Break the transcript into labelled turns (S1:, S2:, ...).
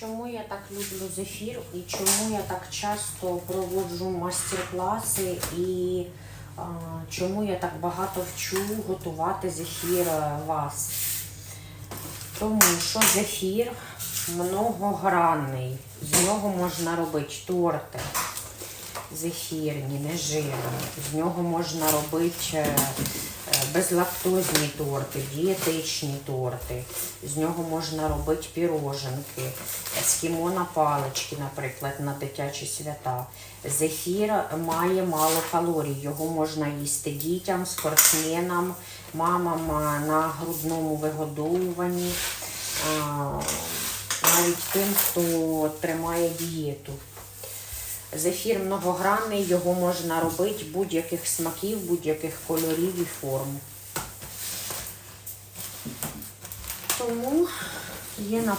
S1: Чому я так люблю зефір і чому я так часто проводжу мастер-класи і а, чому я так багато вчу готувати зефір вас? Тому що зефір многогранний. З нього можна робити торти зефірні, нежирні. З нього можна робити е, безлактозні торти, дієтичні торти. З нього можна робити піроженки, ескімо на палички, наприклад, на дитячі свята. Зефір має мало калорій. Його можна їсти дітям, спортсменам, мамам на грудному вигодовуванні, навіть тим, хто тримає дієту. Зефір многогранний, його можна робити будь-яких смаків, будь-яких кольорів і форм. Тому є на